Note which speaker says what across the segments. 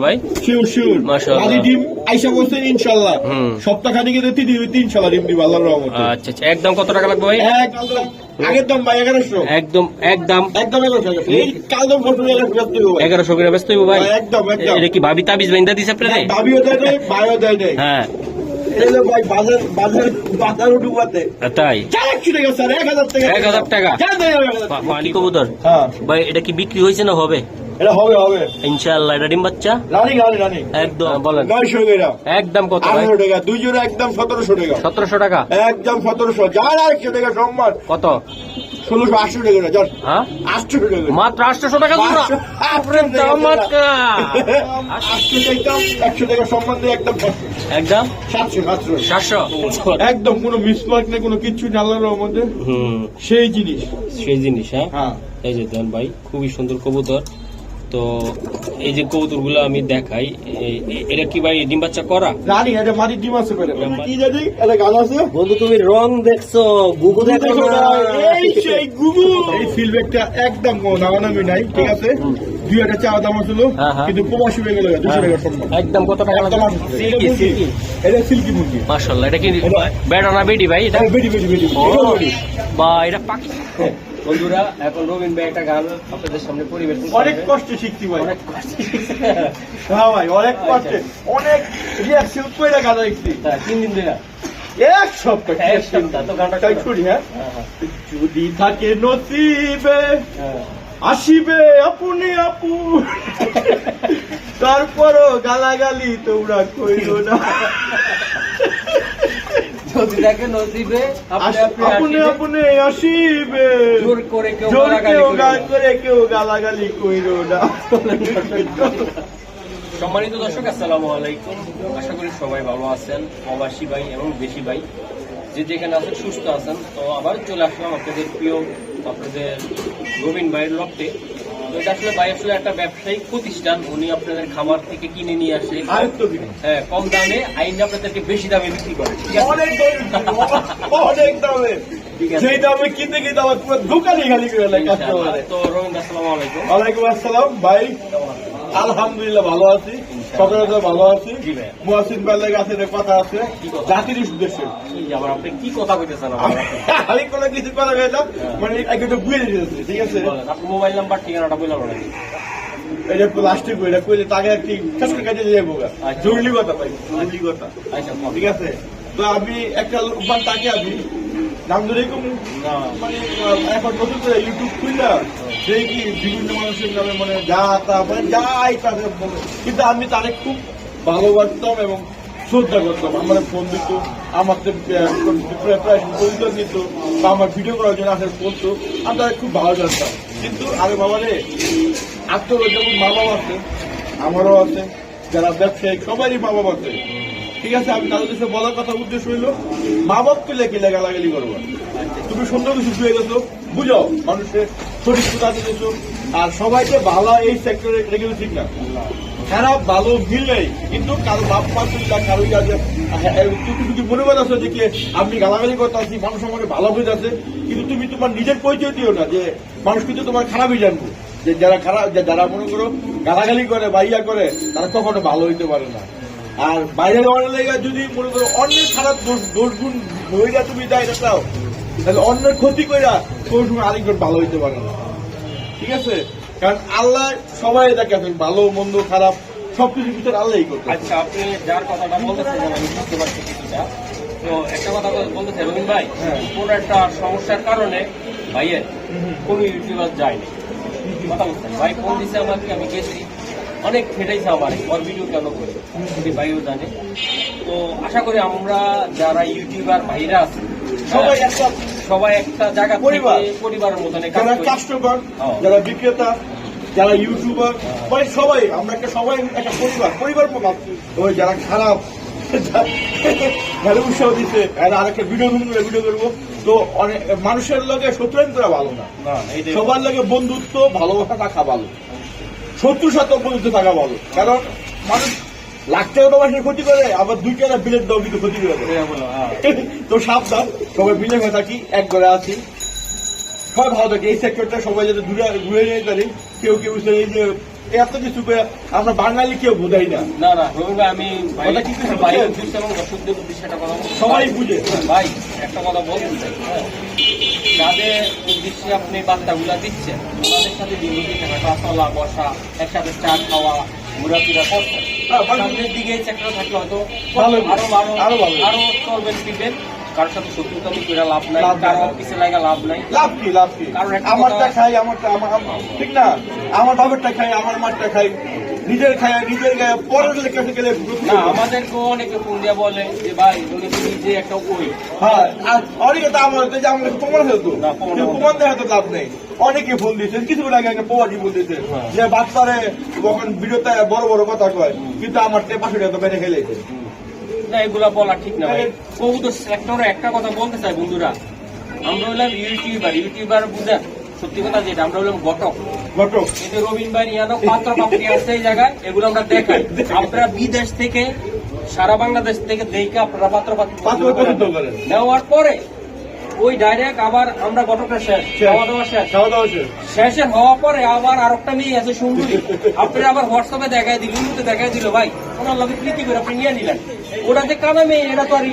Speaker 1: ভাই।
Speaker 2: Sure sure
Speaker 1: মাশাআল্লাহ।
Speaker 2: আদি ডিম আইসা বলছে ইনশাল্লাহ
Speaker 1: হুম।
Speaker 2: সপ্তাহ তিন দিন ইনশাল্লাহ ডিম দিব আল্লাহর রহমতে।
Speaker 1: আচ্ছা আচ্ছা। একদম কত টাকা লাগবে ভাই?
Speaker 2: একদম আগের দাম ভাই
Speaker 1: একদম একদম।
Speaker 2: একদম এগারোশো এই কাল দাম ফটো এগারোশো ব্যস্ত হইবো ভাই।
Speaker 1: এগারোশো করে ব্যস্ত হইবো ভাই।
Speaker 2: একদম, একদম।
Speaker 1: এটা কি ভাবি তাবিজ বাইন্দা দিছে আপনারে?
Speaker 2: দাবিও দেয় নাই ভাইও দেয় নাই।
Speaker 1: হ্যাঁ।
Speaker 2: ভাই বাজার বাজার বাজার উঠুবাতে
Speaker 1: তাই?
Speaker 2: এক হাজার টাকা।
Speaker 1: এক হাজার পানি কবুতর।
Speaker 2: হ্যাঁ।
Speaker 1: ভাই এটা কি বিক্রি হয়েছে না হবে?
Speaker 2: এটা হবে হবে।
Speaker 1: ইনশাআল্লাহ এটা ডিম বাচ্চা?
Speaker 2: রানি রানি রানি।
Speaker 1: একদম। বলেন।
Speaker 2: টাকা।
Speaker 1: একদম কত ভাই?
Speaker 2: আঠারো টাকা দুই জোড়া একদম সতেরোশো টাকা।
Speaker 1: সতেরোশো টাকা?
Speaker 2: একদম সতেরোশো। যার একশো টাকা সম্মান।
Speaker 1: কত?
Speaker 2: ষোলোশো আটশো টাকা যার
Speaker 1: হ্যাঁ?
Speaker 2: আটশো টাকা
Speaker 1: মাত্র আটশোশো টাকা জোড়া?
Speaker 2: আটশো-
Speaker 1: আপনি চমৎকার
Speaker 2: আটশো টাকা একশো টাকা সম্মান দিয়ে একদম
Speaker 1: একদম?
Speaker 2: সাতশো সাতশো।
Speaker 1: সাতশো?
Speaker 2: একদম কোনো মিসমার্ক নেই কোনো কিচ্ছু আল্লাহর রহমতে।
Speaker 1: হুম।
Speaker 2: সেই জিনিস।
Speaker 1: সেই জিনিস হ্যাঁ?
Speaker 2: হ্যাঁ।
Speaker 1: এই যে দেন ভাই খুবই সুন্দর কবুতর। তো এই যে কবুতরগুলো আমি দেখাই এটা কি ভাই ডিম বাচ্চা করা?
Speaker 2: রানি এটা মাটির ডিম আছে কি জানি এটা গান আছে?
Speaker 1: বন্ধু তুমি রং দেখছ গুগু
Speaker 2: দেখো এই সেই গুগু। এই একদম নামানামি নাই ঠিক আছে? দুই একটা চা দাম ছিল
Speaker 1: হ্যাঁ, হ্যাঁ।
Speaker 2: কিন্তু প্রবাসী হয়ে গেল দুশো টাকা
Speaker 1: একদম কত টাকা
Speaker 2: একদম
Speaker 1: সিল্কি সিল্কি।
Speaker 2: এটা সিল্কি মুরগি।
Speaker 1: মাশাআল্লাহ এটা কি বেড়া না বেডি ভাই এটা?
Speaker 2: বেডি বেডি।
Speaker 1: বা এটা পাখি। বন্ধুরা এখন রবিন ভাই একটা গান আপনাদের সামনে পরিবেশন
Speaker 2: অনেক কষ্টে শিখছি ভাই।
Speaker 1: অনেক কষ্ট।
Speaker 2: হ্যাঁ ভাই অনেক কষ্টে। অনেক রিয়াকশন করে গানা লিখছি।
Speaker 1: তা, তিন দিন ধরে।
Speaker 2: এক সপ্তাহ
Speaker 1: এক সপ্তাহ তো গানটা।
Speaker 2: ছুরি হ্যাঁ?
Speaker 1: হ্যাঁ, হ্যাঁ,
Speaker 2: যদি থাকে নসিবে
Speaker 1: হ্যাঁ।
Speaker 2: আসিবে আপনি আপু। তারপরও গালাগালি তোমরা কইরো না।
Speaker 1: যদি দেখে নদীবে আপনি আপনি
Speaker 2: আপনি
Speaker 1: আসিবে, জোর করে কেউ
Speaker 2: জোর কেউ
Speaker 1: করবে।
Speaker 2: করে কেউ গালাগালি কইরো না।
Speaker 1: সম্মানিত দর্শক আসসালামু আলাইকুম। আশা করি সবাই ভালো আছেন প্রবাসী ভাই এবং দেশি ভাই। যে যেখানে আছেন সুস্থ আছেন। তো আবার চলে আসলাম আপনাদের প্রিয় আপনাদের রবিন ভাইয়ের লক্ষ্যে এটা আসলে একটা ব্যবসায়িক প্রতিষ্ঠান। উনি আপনাদের খামার থেকে কিনে নিয়ে আসে। হ্যাঁ কম দামে আইন আপনাদেরকে বেশি দামে বিক্রি করে। ঠিক আছে?
Speaker 2: অনেক দামে, সেই দামে। কিনতে কিনতে আমার পুরো দোকানে খালি করে
Speaker 1: তো রবীন্দ্র আসসালাম আলাইকুম।
Speaker 2: ওয়ালাইকুম আসসালাম ভাই। আলহামদুলিল্লাহ ভালো আছি। সকলের ভালো আছি।
Speaker 1: জি ভাই।
Speaker 2: কাছে কথা আছে জাতির উদ্দেশ্যে।
Speaker 1: আবার আপনি কি কথা কইতেছেন
Speaker 2: আমি কোনো কিছু কথা কইলাম মানে একটু বুঝে দিতেছি ঠিক আছে?
Speaker 1: আপনার মোবাইল নাম্বার ঠিকানাটা বলে বলেন।
Speaker 2: এটা প্লাস্টিক এটা কইলে তাকে একটি শেষ করে কাজে যাব
Speaker 1: আচ্ছা।
Speaker 2: জরুরি কথা ভাই জরুরি কথা
Speaker 1: আচ্ছা
Speaker 2: ঠিক আছে? তো আমি একটা লোকমান তাকে আমি নাম ধরে মানে এখন কি বিভিন্ন মানুষের নামে মানে যা তা মানে। কিন্তু আমি তারে খুব ভালোবাসতাম এবং শ্রদ্ধা করতাম। আমার ফোন দিত, আমার প্রিপারেশন পরিচয় দিত বা আমার ভিডিও করার জন্য আসলে বলতো আমি তাদের খুব ভালো জানতাম। কিন্তু আরে বাবা রে আত্মর যেমন মা বাবা আছে, আমারও আছে, যারা ব্যবসায়িক সবারই মা বাবা আছে। ঠিক আছে, আমি তাদের কাছে বলার কথা উদ্দেশ্য হইল মা বাপকে লেগে লাগালাগালি করব? তুমি সুন্দর কিছু শুয়ে গেছো, বুঝাও, মানুষের সঠিক কথা দিতেছো আর সবাইকে ভালো এই সেক্টরে কিন্তু ঠিক না। খারাপ ভালো মিল নেই কিন্তু কারও বাপ মা তুই কারও কাছে তুমি যদি মনে আছো যে কি আপনি গালাগালি করতে আছি মানুষ আমাকে ভালো বুঝে আছে কিন্তু তুমি তোমার নিজের পরিচয় দিও না যে, মানুষ কিন্তু তোমার খারাপই জানব। যে যারা খারাপ যারা মনে করো গালাগালি করে বা ইয়া করে, তারা কখনো ভালো হইতে পারে না। আর বাইরে যাওয়ার লেগে যদি মনে করো অন্যের খারাপ দোষ দোষ গুণ বইটা তুমি দেয় রাও তাহলে অন্যের ক্ষতি কইরা তোর সঙ্গে আরেকজন ভালো হইতে পারে না। ঠিক আছে? কারণ আল্লাহ সবাই দেখে আছেন ভালো মন্দ খারাপ সবকিছু ভিতরে আল্লাহই করতে
Speaker 1: আচ্ছা আপনি যার কথাটা বলতেছেন আমি বুঝতে পারছি কিছুটা। তো একটা কথা বলতেছেন রবীন ভাই
Speaker 2: হ্যাঁ।
Speaker 1: কোন একটা সমস্যার কারণে ভাইয়ের কোন ইউটিউবার যায়নি। কথা বলছেন ভাই ফোন দিছে আমাকে আমি গেছি? অনেক খেটেছে আমার ওর ভিডিও কেন করে? যদি ভাইও জানে। তো আশা করি আমরা যারা ইউটিউবার ভাইরা আছে
Speaker 2: সবাই
Speaker 1: হ্যাঁ,
Speaker 2: একটা
Speaker 1: সবাই একটা জায়গা
Speaker 2: পরিবার।
Speaker 1: পরিবারের মতন
Speaker 2: যারা কাস্টমার
Speaker 1: হ্যাঁ।
Speaker 2: যারা বিক্রেতা যারা ইউটিউবার মানে সবাই আমরা একটা সবাই একটা পরিবার পরিবার ওই যারা খারাপ যারা উৎসাহ দিচ্ছে এরা আরেকটা ভিডিও করে ভিডিও করব। তো অনেক মানুষের লগে শত্রুন করা ভালো না। সবার লগে বন্ধুত্ব ভালোবাসা থাকা ভালো শত্রুর সাথে পর্যন্ত থাকা ভালো। কারণ মানুষ লাখ টাকা সে ক্ষতি করে আবার দুই টাকা বিলের দাও কিন্তু ক্ষতি করে।
Speaker 1: হ্যাঁ।
Speaker 2: তো সাবধান সবাই বিলে হয়ে থাকি এক ঘরে আছি। সবাই ভালো থাকে এই সেক্টরটা সবাই যাতে দূরে ঘুরে নিয়ে পারি কেউ কেউ এত কিছু আমরা বাঙালি কেউ বোঝাই না
Speaker 1: না না রবি ভাই আমি ভাই এবং কথা
Speaker 2: সবাই বুঝে
Speaker 1: ভাই একটা কথা বলতে চাই। যাদের উদ্দেশ্যে আপনি বার্তাগুলা দিচ্ছেন সাথে বিরোধী থাকা চলা বসা একসাথে চা খাওয়া ঘোরাফেরা করছেন
Speaker 2: হ্যাঁ।
Speaker 1: সামনের দিকে এই চেকটা থাকলে হয়তো
Speaker 2: ভালো। আরও ভালো।
Speaker 1: আরও চলবেন ফিরবেন কারোর সাথে শত্রুতা করে লাভ নাই
Speaker 2: লাভ নাই।
Speaker 1: লাগা লাভ নাই।
Speaker 2: লাভ কি লাভ কি? আমারটা খাই আমারটা আমার আমার- ঠিক না? আমার বাবারটা খাই আমার মারটা খাই নিজের খাই নিজের গায়ে পরের কাছে গেলে
Speaker 1: না আমাদেরকে অনেকে ফোন দিয়ে বলে যে ভাই তুমি নিজে একটা ওই।
Speaker 2: হ্যাঁ অনেকে তো আমার যে আমার প্রমাণ হতো
Speaker 1: প্রমাণ
Speaker 2: কিন্তু
Speaker 1: হতো।
Speaker 2: প্রমাণ দেখা তো লাভ নেই। অনেকে ফোন দিয়েছেন কিছু আগে একটা প্রবাদী বলতেছে
Speaker 1: হ্যাঁ।
Speaker 2: যে বাচ্চারে যখন ভিডিওতে বড় বড় কথা কয় কিন্তু আমার পাশে তো মেরে খেলেছে
Speaker 1: না এগুলা বলা ঠিক না ভাই। কবুতর সেক্টরে একটা কথা বলতে চাই বন্ধুরা। আমরা হলাম ইউটিউবার ইউটিউবার বুঝেন? সত্যি কথা যেটা আমরা হলাম ঘটক।
Speaker 2: ঘটক।
Speaker 1: কিন্তু রবীন ভাই ইয়ানো পাত্র পাপড়ি এই জায়গায় এগুলো আমরা দেখাই। আপনারা বিদেশ থেকে সারা বাংলাদেশ থেকে দেখে আপনারা পাত্র নেওয়ার পরে ওই ডাইরেক্ট আবার আমরা ঘটকটা শেষ খাওয়া দাওয়া শেষ।
Speaker 2: খাওয়া দাওয়া শেষ।
Speaker 1: শেষের হওয়ার পরে আবার আরেকটা মেয়ে আছে সুন্দরী আপনার আবার হোয়াটসঅ্যাপে দেখাই দিল ইউটিউবে দেখাই দিল ভাই। ওনার লগে প্রীতি করে আপনি নিয়ে নিলেন। ওটা যে কানা মেয়ে এটা তো আর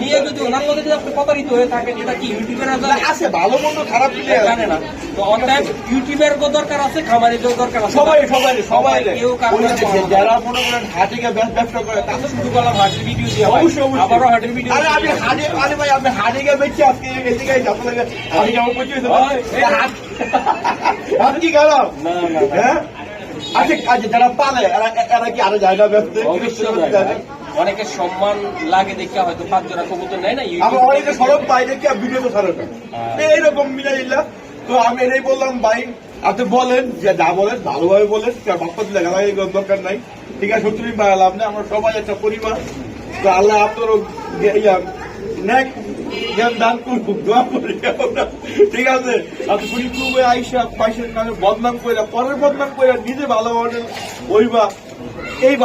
Speaker 1: নিয়ে যদি ওনার লগে যদি আপনি প্রতারিত হয়ে থাকেন এটা কি ইউটিউবের
Speaker 2: আছে ভালো মন্দ খারাপ আছে।
Speaker 1: জানে না। তো অতএব ইউটিউবের দরকার আছে খামারের দরকার আছে।
Speaker 2: সবাই সবাই সবাই
Speaker 1: কেউ
Speaker 2: যারা মনে করেন হাটিকে ব্যব- ব্যবসা করে তাদের
Speaker 1: শুরু করলাম হাটের ভিডিও দিয়ে
Speaker 2: অবশ্যই অবশ্যই।
Speaker 1: আবারও হাটের ভিডিও
Speaker 2: আরে আমি হাটে আরে ভাই আমি হাটিকে বেচছি আজকে এদিকে যাতে লাগে হাটিকে আমার পৌঁছে
Speaker 1: ওই, এই,
Speaker 2: হাট কি গেলাম
Speaker 1: না না।
Speaker 2: হ্যাঁ? আচ্ছা আচ্ছা যারা পালে এরা এরা কি আরও জায়গা ব্যস্ত
Speaker 1: অবশ্যই যায় ভাই। অনেকের সম্মান লাগে দেখে হয়তো পাঁচ জোড়া কবুতর নেয় না
Speaker 2: আমরা অনেকে সরব বাইরে কি ভিডিও তো ছাড়ো
Speaker 1: হ্যাঁ।
Speaker 2: এইরকম মিলাইলা তো আমি এটাই বললাম ভাই আপনি বলেন যে যা বলেন ভালোভাবে বলেন বাপ্পা দরকার নাই। ঠিক আছে সত্যি লাভ নেই আমরা সবাই একটা পরিবার। তো আল্লাহ আপনারও ইয়া, নেক এই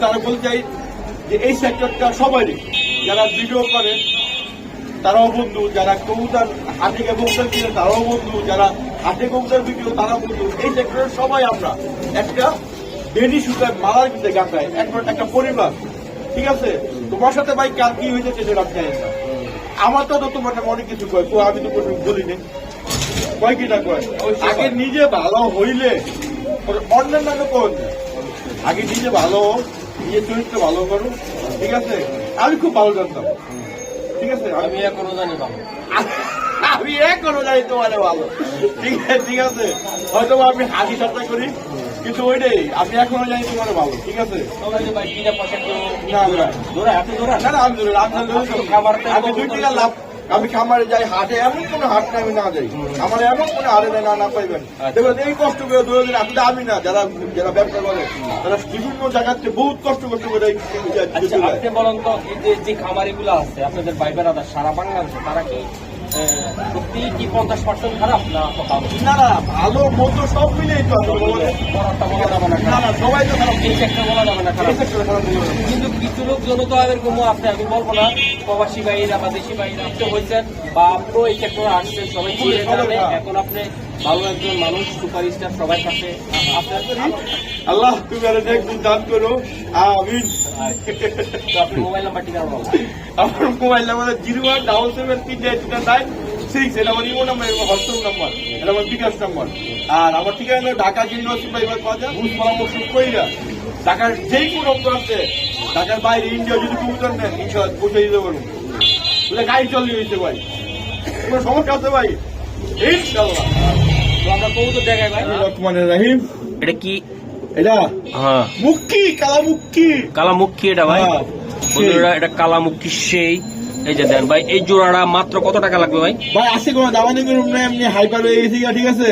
Speaker 2: তারা বলতে চাই যে এই সেক্টরটা সবারই যারা ভিডিও করে, তারাও বন্ধু, যারা কবুতার হাতে কবুতার কিনে, তারাও বন্ধু, যারা হাতে কবুতার ভিডিও তারা বন্ধু। এই সেক্টরের সবাই আমরা। একটা বেডি সুতার মালার কিনতে গাছায় একটা একটা পরিবার। ঠিক আছে? তোমার সাথে ভাই কার কি হয়েছে সেটা আমি জানি না। আমার তো তোমার অনেক কিছু কয়। তো আমি তো কোনো বলি নেই কয় কিনা কয়? আগে নিজে ভালো হইলে অন্যান্য কোন আগে নিজে ভালো হোক, নিজের চরিত্র ভালো করো। ঠিক আছে? আমি খুব ভালো জানতাম। ঠিক আছে? আমি
Speaker 1: আমি এখনও জানি ভালো।
Speaker 2: আমি এখনও জানি তোমার ভালো। ঠিক আছে? ঠিক আছে? হয়তো আমি হাসি ঠাট্টা করি। কিন্তু ওইটাই আমি এখনও জানি তোমার ভালো ঠিক আছে? আমি দুই খামারে যাই হাটে এমন কোন হাট আমি না যাই। আমার এমন কোন হাটে না না পাইবেন। দেখবেন এই কষ্ট করে ধরে দিন আপনি আমি না যারা যারা ব্যবসা করে তারা বিভিন্ন জায়গাতে বহুত কষ্ট কষ্ট করে
Speaker 1: আচ্ছা আপনি বলেন তো এই যে যে খামারি গুলো আছে আপনাদের বেড়াদা সারা বাংলাদেশে তারা কি সত্যি কি পঞ্চাশ পার্সেন্ট খারাপ না
Speaker 2: না না ভালো মন্দ সব মিলেই তো
Speaker 1: না
Speaker 2: না সবাই তো খারাপ।
Speaker 1: এই সেক্টর বলা যাবে না খারাপ। কিন্তু কিছু লোক জনতা এরকম আছে আমি বলব না। প্রবাসী ভাইরা বা দেশি ভাইরা আপনি হয়েছেন বা আপনিও এই সেক্টরে আসছেন সবাই এখন আপনি ভালো একজন মানুষ সুপারস্টার সবার কাছে আপনার
Speaker 2: আল্লাহ তুমি আর একদিন দান করো। আমিন।
Speaker 1: তো আপনি মোবাইল নাম্বার ঠিকানা বলুন
Speaker 2: আমার mobile number zero one double seven তিন নাইন সিক্স এটা আমার ইমো নাম্বার এবং হোয়াটসঅ্যাপ নাম্বার এটা আমার বিকাশ নাম্বার। আর আমার ঠিকানা হলো ঢাকা ইউনিভার্সিটি বাইবার বাজার ঘুষ পরামর্শ কইরা। ঢাকার যেই কোনো আছে ঢাকার বাইরে ইন্ডিয়া যদি কবুতর নেন ইনশাল্লাহ পৌঁছে দিতে পারব। বুঝলে গাড়ি চলে হয়েছে ভাই। কোনো সমস্যা আছে ভাই? ইনশাল্লাহ
Speaker 1: তো আমরা কবুতর দেখাই ভাই।
Speaker 2: রহমানের রাহিম।
Speaker 1: এটা কি?
Speaker 2: এটা?
Speaker 1: হ্যাঁ।
Speaker 2: মুক্কি
Speaker 1: এটা ভাই।
Speaker 2: হ্যাঁ,
Speaker 1: বন্ধুরা এটা কালামুখী সেই। এই যে দেন ভাই এই জোড়াটা মাত্র কত টাকা লাগবে ভাই?
Speaker 2: ভাই আছে কোনো দামাদামি করুন না এমনি হাইপার হয়ে গেছি ঠিক আছে?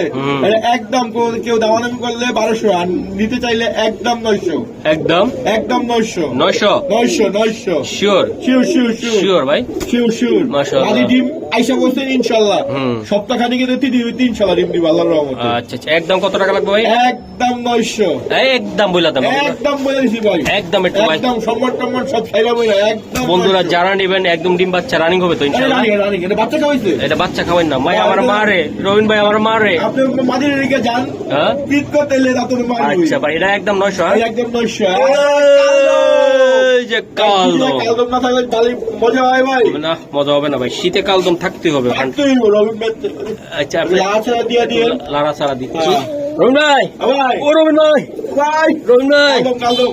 Speaker 2: একদম কেউ করলে বারোশো আর নিতে চাইলে একদম নয়শো।
Speaker 1: একদম?
Speaker 2: একদম নয়শো।
Speaker 1: নয়শো?
Speaker 2: নয়শো নয়শো।
Speaker 1: Sure
Speaker 2: sure sure sure
Speaker 1: sure ভাই?
Speaker 2: শিওর শিওর
Speaker 1: মাশাআল্লাহ।
Speaker 2: ডিম আইসা বলছেন ইনশাল্লাহ
Speaker 1: হুম।
Speaker 2: সপ্তাহ খানি কিন্তু তিন তিন ইনশাল্লাহ ডিম দিব আল্লাহর রহমতে।
Speaker 1: আচ্ছা আচ্ছা। একদম কত টাকা লাগবে ভাই?
Speaker 2: একদম নয়শো।
Speaker 1: একদম বইলা দেন
Speaker 2: একদম বলে দিছি ভাই।
Speaker 1: একদম একটু ভাই।
Speaker 2: একদম সম্মান টম্মান সব একদম
Speaker 1: বন্ধুরা যারা নেবেন একদম ডিম বাচ্চা রানিং হবে তো ইনশাআল্লাহ।
Speaker 2: এটা বাচ্চা খাওয়াইছে?
Speaker 1: এটা বাচ্চা খাওয়াই না। ভাই আমার মারে রবিন ভাই আমার মারে।
Speaker 2: আপনি মাদির রেখে যান।
Speaker 1: হ্যাঁ?
Speaker 2: করতে
Speaker 1: আচ্ছা ভাই এটা একদম নয়শো হ্যাঁ?
Speaker 2: এই একদম নয়শো।
Speaker 1: এই যে কালো
Speaker 2: কালদম। না থাকলে তাহলে মজা হয় ভাই।
Speaker 1: না মজা হবে না ভাই। শীতে কালদম থাকতে হবে আচ্ছা আপনি
Speaker 2: দিয়ে দিয়ে
Speaker 1: লাড়া ছাড়া দিচ্ছি। রবিন ভাই!
Speaker 2: ভাই।
Speaker 1: ও রবিন ভাই!
Speaker 2: ভাই।
Speaker 1: রবিন ভাই!
Speaker 2: কালদম কালদম।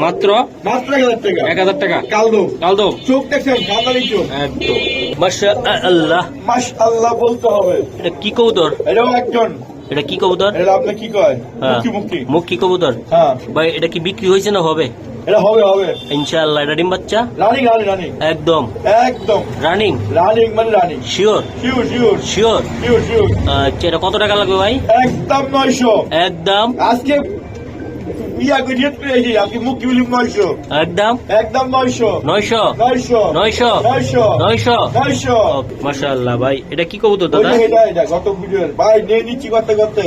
Speaker 1: মাত্র
Speaker 2: মাত্র এক হাজার টাকা। কালদম।
Speaker 1: কালদম।
Speaker 2: চোখ দেখছেন চোখ।
Speaker 1: একদম। আল্লাহ
Speaker 2: মাস আল্লাহ বলতে হবে।
Speaker 1: এটা কি কবুতর?
Speaker 2: এটাও একজন।
Speaker 1: এটা কি কবুতর?
Speaker 2: এটা আপনি কি কয়?
Speaker 1: হ্যাঁ।
Speaker 2: মুক্তি মুক্তি
Speaker 1: কবুতর?
Speaker 2: হ্যাঁ।
Speaker 1: ভাই এটা কি বিক্রি হয়েছে না হবে?
Speaker 2: এটা হবে হবে।
Speaker 1: ইনশাআল্লাহ এটা ডিম বাচ্চা?
Speaker 2: রানিং রানিং রানিং
Speaker 1: একদম।
Speaker 2: একদম।
Speaker 1: রানিং
Speaker 2: রানিং মানে running
Speaker 1: sure
Speaker 2: sure sure
Speaker 1: sure
Speaker 2: sure sure
Speaker 1: আচ্ছা এটা কত টাকা লাগবে ভাই?
Speaker 2: একদম নয়শো।
Speaker 1: একদম।
Speaker 2: আজকে ইয়া গড়িয়ে পেয়েছি নয়শো।
Speaker 1: একদম?
Speaker 2: একদম নয়শো।
Speaker 1: নয়শো?
Speaker 2: নয়শো।
Speaker 1: নয়শো?
Speaker 2: নয়শো।
Speaker 1: নয়শো?
Speaker 2: নয়শো।
Speaker 1: মাশাআল্লাহ ভাই এটা কি কবুতর দাদা?
Speaker 2: এটা এটা গত ভিডিওর ভাই নিয়ে নিচ্ছি করতে করতে।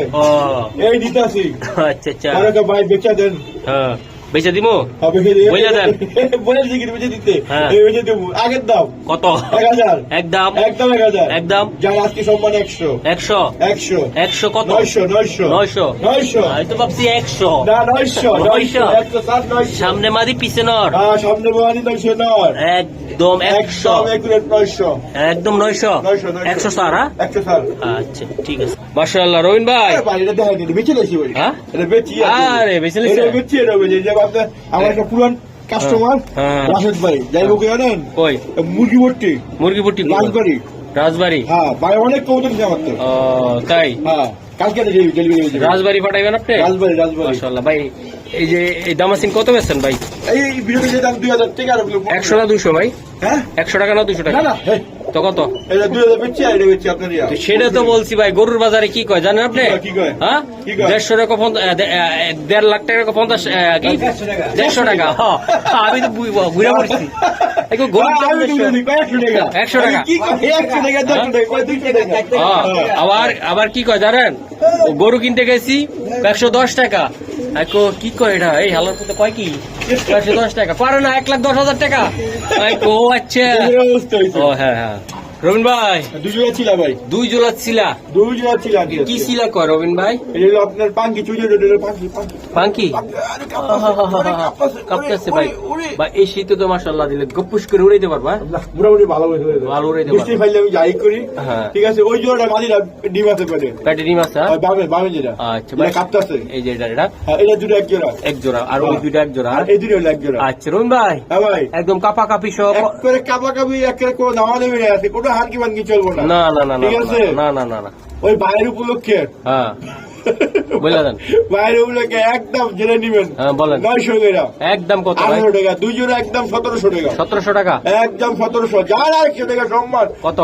Speaker 2: এই দিতাছি
Speaker 1: আচ্ছা আচ্ছা।
Speaker 2: ভাই বেচা দেন।
Speaker 1: হ্যাঁ। বেচে দিমু?
Speaker 2: হবে
Speaker 1: বইলা দেন।
Speaker 2: দিকে বেচে দিতে।
Speaker 1: হ্যাঁ।
Speaker 2: বেচে দেবো আগের দাম।
Speaker 1: কত?
Speaker 2: এক হাজার।
Speaker 1: একদম।
Speaker 2: একদম এক হাজার।
Speaker 1: একদম।
Speaker 2: যার আজকে সম্মান একশো।
Speaker 1: একশো।
Speaker 2: একশো।
Speaker 1: একশো কত?
Speaker 2: নয়শো নয়শো।
Speaker 1: নয়শো।
Speaker 2: নয়শো।
Speaker 1: আমি তো ভাবছি একশো।
Speaker 2: না নয়শো
Speaker 1: নয়শো।
Speaker 2: একশো সাত নয়শো।
Speaker 1: সামনে মারি পিছে নর।
Speaker 2: হ্যাঁ সামনে মারি নয়শো নয়
Speaker 1: একদম একশো
Speaker 2: একদম নয়শো?
Speaker 1: একশো সার হ্যাঁ? আচ্ছা ঠিক আছে। মার্শাল্লাহ ভাই। আরে
Speaker 2: হ্যাঁ? আমার একটা পুরান কাস্টমার
Speaker 1: হ্যাঁ, হ্যাঁ।
Speaker 2: রাশেদ ভাই। যাই হোক জানেন
Speaker 1: ওই
Speaker 2: মুরগি ভর্তি।
Speaker 1: মুরগি ভর্তি
Speaker 2: রাজবাড়ি।
Speaker 1: রাজবাড়ি?
Speaker 2: হ্যাঁ ভাই অনেক আমার তো।
Speaker 1: তাই?
Speaker 2: হ্যাঁ কালকে
Speaker 1: রাজবাড়ি পাঠাইবেন আপনি?
Speaker 2: রাজবাড়ি রাজবাড়ি।
Speaker 1: মার্শাল্লাহ ভাই এই যে এই দামাসিন কত বেচছেন ভাই?
Speaker 2: এই বিরোধী দাম দুই হাজার টাকা
Speaker 1: একশো না দুশো ভাই?
Speaker 2: হ্যাঁ?
Speaker 1: একশো টাকা না দুশো টাকা? তো কত? সেটা তো বলছি ভাই গরুর বাজারে কি কয় জানেন আপনি? হ্যাঁ? দেড়শো টাকা দেড় লাখ টাকা পঞ্চাশ কি?
Speaker 2: দেড়শো টাকা।
Speaker 1: হ্যাঁ, আমি তো ঘুরে পড়ছি। হ্যাঁ, আবার আবার কি কয় জানেন? গরু কিনতে গেছি একশো দশ টাকা। আইকো কি কয় এটা? এই হালার মধ্যে কয় কি? একশো দশ টাকা। পারে না এক লাখ দশ হাজার টাকা। আইকো আচ্ছা। ও হ্যাঁ হ্যাঁ। রবিন ভাই।
Speaker 2: দুজো ছিল ভাই।
Speaker 1: দুই জোলা ছিলা।
Speaker 2: দুই জোড়া ছিল
Speaker 1: কি ছিলা কয় রবিন ভাই?
Speaker 2: এটা আপনার পাঙ্কি চুরি পাঙ্কি পাঙ্কি। কাঁপতেছে,
Speaker 1: ভাই। বা এই শীতে তো মাসাল্লাহ দিলে গপুস করে উড়াইতে পারবা
Speaker 2: না, মোটামুটি ভালো
Speaker 1: ভালো উড়াইতে
Speaker 2: বৃষ্টি ফাইলে আমি যাই করি।
Speaker 1: হ্যাঁ।
Speaker 2: ঠিক আছে ওই জোড়াটা মাদিরা ডিম আছে পেটে।
Speaker 1: ডিম আছে হ্যাঁ?
Speaker 2: বামে বামে যেটা।
Speaker 1: আচ্ছা ভাই।
Speaker 2: কাঁপতেছে।
Speaker 1: এই যে এটা এটা।
Speaker 2: হ্যাঁ এটা দুটো এক জোড়া।
Speaker 1: এক জোড়া আর ওই
Speaker 2: হ্যাঁ।
Speaker 1: দুইটা এক জোড়া
Speaker 2: আর এই দুটো এক জোড়া।
Speaker 1: আচ্ছা রবিন ভাই।
Speaker 2: হ্যাঁ ভাই।
Speaker 1: একদম কাপা কাপি সব
Speaker 2: একবারে কাপা কাপি একেবারে কোনো দামা দেবে না আছে কোনো হানকি বানকি চলবো না।
Speaker 1: না না না না
Speaker 2: ঠিক আছে?
Speaker 1: না না না না।
Speaker 2: ওই বাইরের উপলক্ষে।
Speaker 1: হ্যাঁ। বলে দেন।
Speaker 2: ভাইয়ের উপলক্ষে একদম জেনে নিবেন।
Speaker 1: হ্যাঁ বলেন।
Speaker 2: নয়শো টাকা।
Speaker 1: একদম কত
Speaker 2: টাকা একদম সতেরোশো টাকা।
Speaker 1: সতেরোশো টাকা?
Speaker 2: একদম সতেরোশো। যার একশো টাকা সম্মান।
Speaker 1: কত?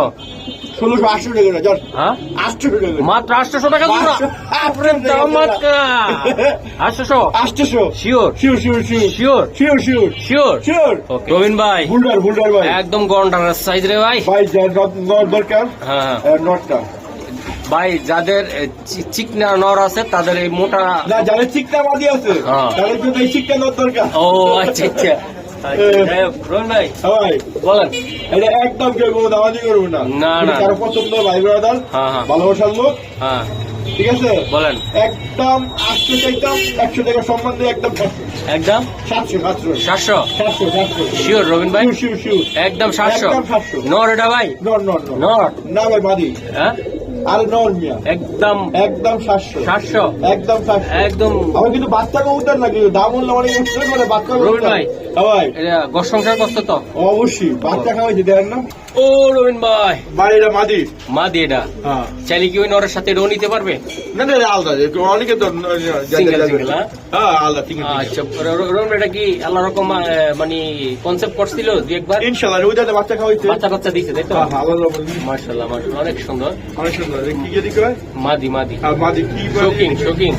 Speaker 2: ষোলোশো আটশো টাকা না যার
Speaker 1: হ্যাঁ?
Speaker 2: আটশো টাকা
Speaker 1: মাত্র আটশোশো টাকা আটশোশো?
Speaker 2: আটশোশো।
Speaker 1: Sure
Speaker 2: sure sure sure
Speaker 1: sure
Speaker 2: sure sure
Speaker 1: sure
Speaker 2: sure
Speaker 1: Robin ভাই
Speaker 2: ভাই
Speaker 1: একদম গন্ডার সাইজ রে ভাই।
Speaker 2: ভাই দরকার।
Speaker 1: হ্যাঁ
Speaker 2: নটটা
Speaker 1: ভাই যাদের চিকনা নর আছে তাদের এই মোটা
Speaker 2: না যাদের চিকটা বাদি আছে
Speaker 1: হ্যাঁ।
Speaker 2: তাদের জন্য এই চিকটা নট দরকার।
Speaker 1: ও আচ্ছা আচ্ছা। ভাই
Speaker 2: হ্যাঁ।
Speaker 1: বলেন।
Speaker 2: এটা একদম কেউ কোনো দামাদি করব না।
Speaker 1: না, না।
Speaker 2: কারও পছন্দ ভাই ব্রাদার
Speaker 1: হ্যাঁ হ্যাঁ।
Speaker 2: ভালোবাসার লোক।
Speaker 1: হ্যাঁ।
Speaker 2: ঠিক আছে?
Speaker 1: বলেন।
Speaker 2: একদম আটশো চাইতাম একশো টাকা সম্মান দিয়ে একদম সাতশো।
Speaker 1: একদম?
Speaker 2: সাতশো সাতশো।
Speaker 1: সাতশো?
Speaker 2: সাতশো সাতশো।
Speaker 1: শিওর রবিন ভাই?
Speaker 2: শিউ শিউ
Speaker 1: একদম সাতশো?
Speaker 2: একদম 700
Speaker 1: নর এটা ভাই?
Speaker 2: নট নট নট
Speaker 1: নর
Speaker 2: না ভাই মাদি
Speaker 1: হ্যাঁ?
Speaker 2: আলনাউল
Speaker 1: একদম
Speaker 2: একদম 700
Speaker 1: 700
Speaker 2: একদম
Speaker 1: একদম।
Speaker 2: আমার কিন্তু বাচ্চাকে উদ্ধার না কিন্তু দাম উল্লা মানে বাচ্চা রবি
Speaker 1: ভাই
Speaker 2: ভাই
Speaker 1: এটা তো।
Speaker 2: অবশ্যই বাচ্চা খাওয়াইছে দেন না।
Speaker 1: ও রবিন ভাই।
Speaker 2: বাড়িটা মাদি।
Speaker 1: মা দিয়ে এটা?
Speaker 2: হ্যাঁ।
Speaker 1: চাইলে কি ওই নরের সাথে এটাও নিতে পারবে?
Speaker 2: না না আলাদা। অনেকে তো
Speaker 1: Single, single, হ্যাঁ?
Speaker 2: আলাদা ঠিক আছে
Speaker 1: আচ্ছা রবিন এটা কি আল্লাহ রকম মানে কনসেপ্ট করছিল দু একবার?
Speaker 2: ইনশাল্লাহ ওই দাদা বাচ্চা খাওয়াইছে।
Speaker 1: বাচ্চা কাচ্চা দিছে তাই তো?
Speaker 2: হ্যাঁ হ্যাঁ, আলাদা বলি।
Speaker 1: মার্শাল্লাহ মার্শাল্লাহ অনেক সুন্দর।
Speaker 2: অনেক সুন্দর। কি যদি কয়
Speaker 1: মাদি মাদি।
Speaker 2: মাদি কি বলে?
Speaker 1: শোকিং